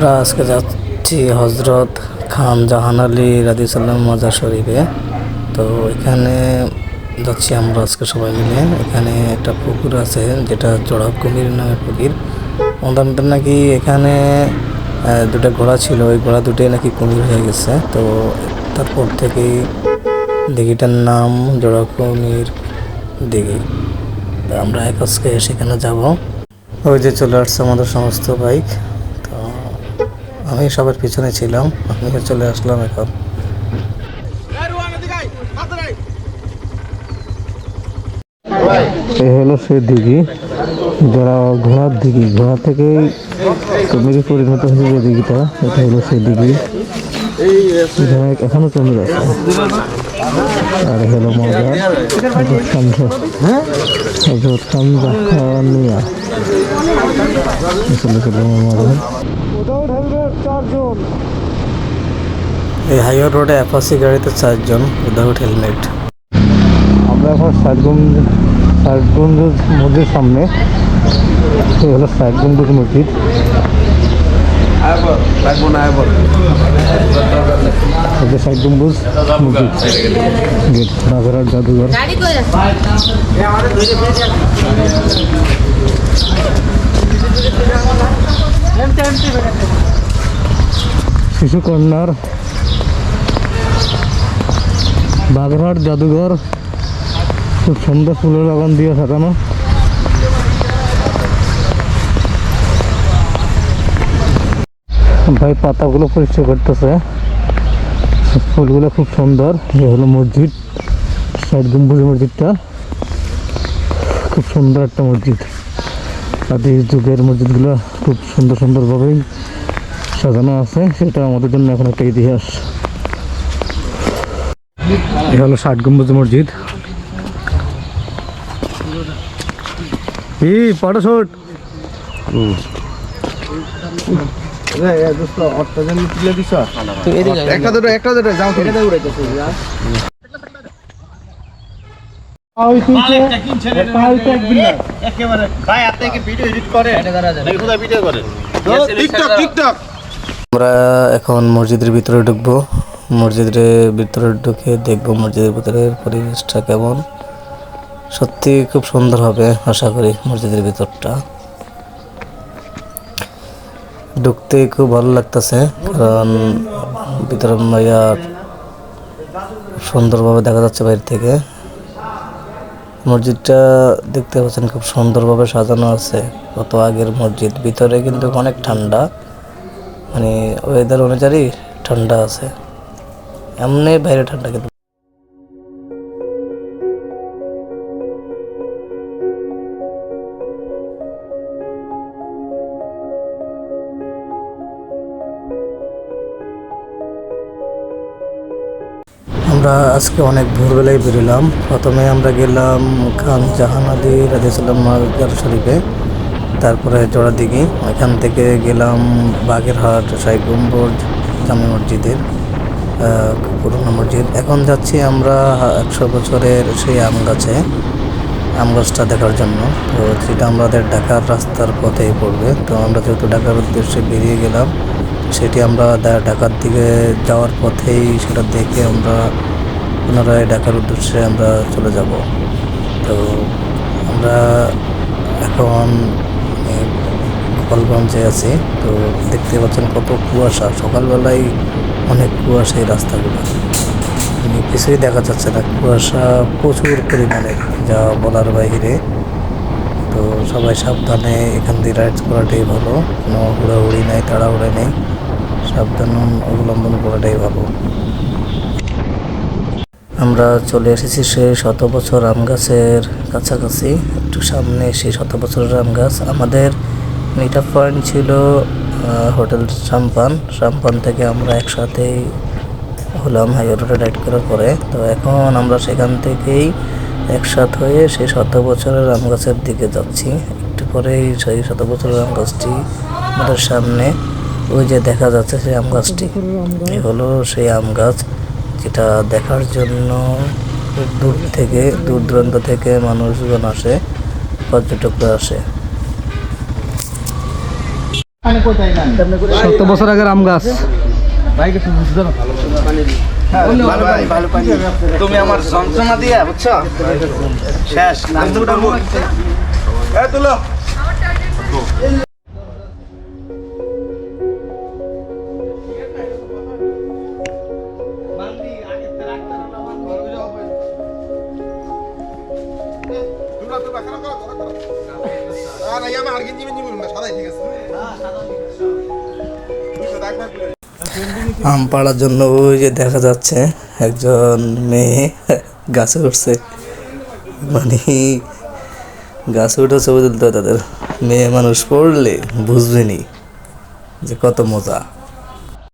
আমরা আজকে যাচ্ছি হজরত খান জাহান আলী রাদিসাল্লাম মাজার শরীফে। তো এখানে যাচ্ছি আমরা আজকে সবাই মিলে। এখানে একটা পুকুর আছে, যেটা জোড়া কুমির নামের পুকুর। মধ্যে নাকি এখানে দুটো ঘোড়া ছিল। ওই ঘোড়া দুটোই নাকি কুমির হয়ে গেছে। তো তারপর থেকেই দিঘিটার নাম জোড়া কুমির দিঘি আমরা এক আজকে সেখানে যাব। ওই যে চলে আসছে আমাদের সমস্ত বাইক। আমি সবার পিছনে ছিলাম, আমি চলে আসলাম এখন। হলো সে দিঘি, যারা ঘোড়ার দিঘি, ঘোড়া থেকেই কুমিরে পরিণত হয়েছে যে দিঘিটা, এটা হলো সে দিঘি। এখানে এখনও কুমির আছে আর এই হলো মজা। হজরত খানজা হজরত খানজা খানিয়া চলে চলে মজা এই হাইওয়ে রোডে অ্যাপাসি গাড়িতে চারজন উইদাউট হেলমেট আমরা এখন সাতগঞ্জ সাতগঞ্জ মসজিদ সামনে। এই হলো সাতগঞ্জ মসজিদ। এই যে সাত গম্বুজ মসজিদ গেট রাজারহাট জাদুঘর। গাড়ি কই শিশু কন্যার বাগরহাট জাদুঘর। খুব সুন্দর ফুলের বাগান দিয়ে সাজানো। ভাই, পাতাগুলো পরিষ্কার করতেছে। ফুলগুলো খুব সুন্দর। এ হলো মসজিদ, সাইড গম্বুজ মসজিদটা। খুব সুন্দর একটা মসজিদ। আদি যুগের মসজিদগুলো খুব সুন্দর সুন্দরভাবেই সাজানো আছে। সেটা আমাদের জন্য এখন একটা ইতিহাস। এ হলো ষাট গম্বুজ মসজিদ। ই ফটোশুট। একটা দুটো একটা দুটো যাও তুমি। টিকটক টিকটক আমরা এখন মসজিদের ভিতরে ঢুকবো। মসজিদের ভিতরে ঢুকে দেখব মসজিদের ভিতরের পরিবেশটা কেমন। সত্যি খুব সুন্দর হবে আশা করি মসজিদের ভিতরটা। ঢুকতে খুব ভালো লাগতেছে, কারণ ভিতরে সুন্দরভাবে দেখা যাচ্ছে বাইরে থেকে। মসজিদটা দেখতে পাচ্ছেন খুব সুন্দরভাবে সাজানো আছে, কত আগের মসজিদ। ভিতরে কিন্তু অনেক ঠান্ডা মানে ওয়েদার অনুযায়ী ঠান্ডা আছে। এমনি বাইরে ঠান্ডা কিন্তু আমরা আজকে অনেক ভোরবেলায় বেরোলাম। প্রথমে আমরা গেলাম খান জাহান আলী রাজিসাল্লাম মাজার শরীফে, তারপরে জোড়াদিঘি। এখান থেকে গেলাম বাগেরহাট সাই গম্বুজ জামে মসজিদের পুরোনো মসজিদ। এখন যাচ্ছি আমরা একশো বছরের সেই আম গাছে, আম গাছটা দেখার জন্য। তো সেটা আমাদের ঢাকার রাস্তার পথেই পড়বে। তো আমরা যেহেতু ঢাকার উদ্দেশ্যে বেরিয়ে গেলাম, সেটি আমরা ঢাকার দিকে যাওয়ার পথেই সেটা দেখে আমরা পুনরায় ঢাকার উদ্দেশ্যে আমরা চলে যাব। তো আমরা এখন গোপালগঞ্জে আছি। তো দেখতে পাচ্ছেন কত কুয়াশা। সকালবেলায় অনেক কুয়াশা এই রাস্তাগুলো। মানে কিছুই দেখা যাচ্ছে না। কুয়াশা প্রচুর পরিমাণে, যা বলার বাইরে। তো সবাই সাবধানে, এখান দিয়ে রাইড করাটাই ভালো। কোনো হুড়াহুড়ি নেই, তাড়াহুড়ি নেই। সাবধান অবলম্বন করাটাই ভালো। আমরা চলে এসেছি সেই শত বছর আম গাছের কাছাকাছি। একটু সামনে সেই শত বছরের আম গাছ। আমাদের মিট আপ পয়েন্ট ছিল হোটেল সাম্পান সাম্পান থেকে আমরা একসাথেই হলাম হাইওয়ে রোডে রাইড করার পরে। তো এখন আমরা সেখান থেকেই একসাথ হয়ে সেই শত বছরের আম গাছের দিকে যাচ্ছি। একটু পরেই সেই শত বছরের আম গাছটি আমাদের সামনে। ওই যে দেখা যাচ্ছে সেই আম গাছটি। এই হলো সেই আম গাছ। যেটা দেখার জন্য দূর থেকে দূর দূরান্ত থেকে মানুষজন আসে পর্যটকরা আসে। সত্তর বছর আগের আম গাছ। তুমি আমার যন্ত্রণা দিয়ে বুঝছ? শেষ আম পাড়ার জন্য ওই যে দেখা যাচ্ছে একজন মেয়ে গাছে উঠছে। মানে গাছে উঠে ছবি তুলতে তাদের। মেয়ে মানুষ পড়লে বুঝবেনি যে কত মজা।